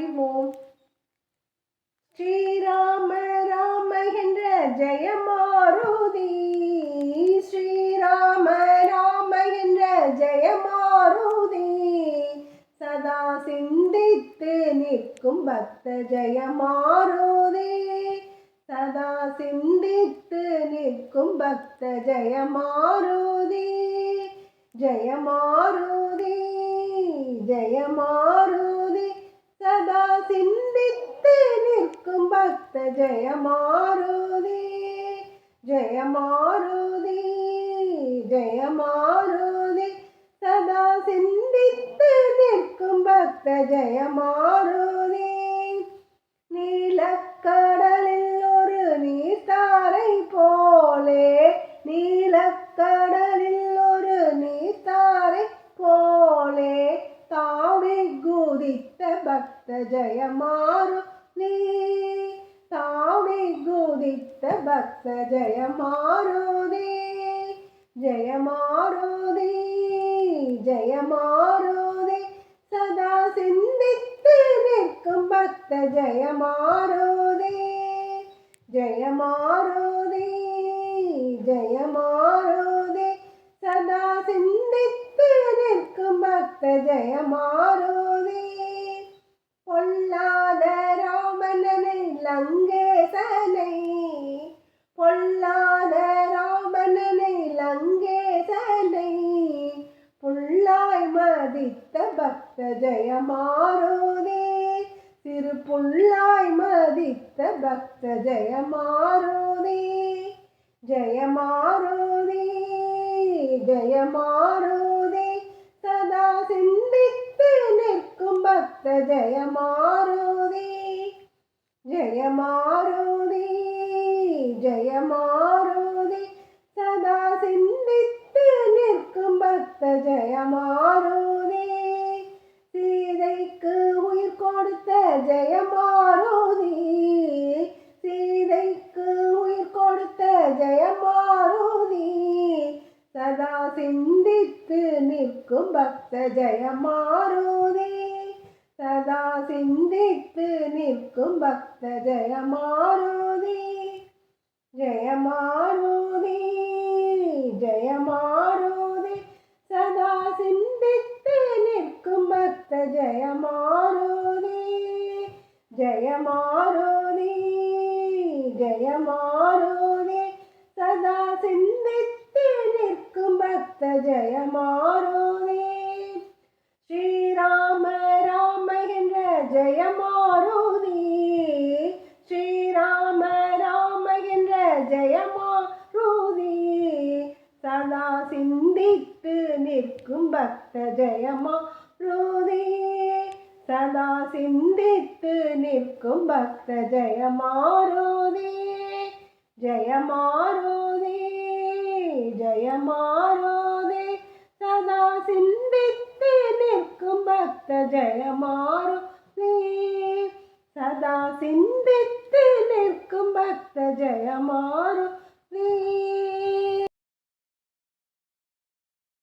அறிவோம். ஸ்ரீராம ராம என்ற ஜெயமாருதி ஸ்ரீராம ராம என்ற ஜெயமாருதி சதா சிந்தித்து நிற்கும் பக்த ஜெயமாருதி சதா சிந்தித்து நிற்கும் பக்த ஜெயமாருதி ஜெயமாருதி ஜெயமாருதி சதா சிந்தித்து நிற்கும் பக்த ஜெயமாருதி ஜெயமாருதி ஜெயமாருதி. சதா சிந்தித்து நிற்கும் பக்த ஜெயமாருதி. பக்த ஜெயமாரு நீ தாவி குதித்த பக்த ஜெயமாருதி ஜெயமாருதி ஜெயமாருதி சதா சிந்தித்து நிற்கும் பக்த ஜெயமாருதி ஜெயமாருதி ஜெயமாருதி சதா சிந்தித்து நிற்கும் பக்த ஜெயமாருதி பொல்லாத லங்கேசனை பொல்லாத ராமனனை லங்கேசனை புல்லாய் மதித்த பக்த ஜெயமாருதி. திரு புல்லாய் மதித்த பக்த ஜெயமாருதி. ஜெயமாருதி ஜெயமாருதி. சதா சிந்தித்து நிற்கும் பக்த ஜெயமாருதி ஜெயமாருதி ஜெயமாருதி சதா சிந்தித்து நிற்கும் பக்த ஜெயமாருதி. சீதைக்கு உயிர் கொடுத்த ஜெயமாருதி சீதைக்கு உயிர் கொடுத்த ஜெயமாருதி. சதா சிந்தித்து நிற்கும் பக்த ஜெயமாருதி சதா சிந்தித்து நிற்கும் பக்த ஜெயமாருதி ஜெயமாருதி ஜெயமாருதி சதா சிந்தித்து நிற்கும் பக்த ஜெயமாருதி ஜெயமாருதி ஜெயமாருதி சதா சிந்தித்து நிற்கும் பக்த ஜெயமாருதி ஸ்ரீராம நிற்கும் பக்த ஜெயமாருதி சதா சிந்தித்து நிற்கும் பக்த ஜெயமாருதி ஜெயமாருதி ஜெயமாருதி சதா சிந்தித்து நிற்கும் பக்த ஜெயமாருதி சதா சிந்தித்து நிற்கும் பக்த ஜெயமாருதி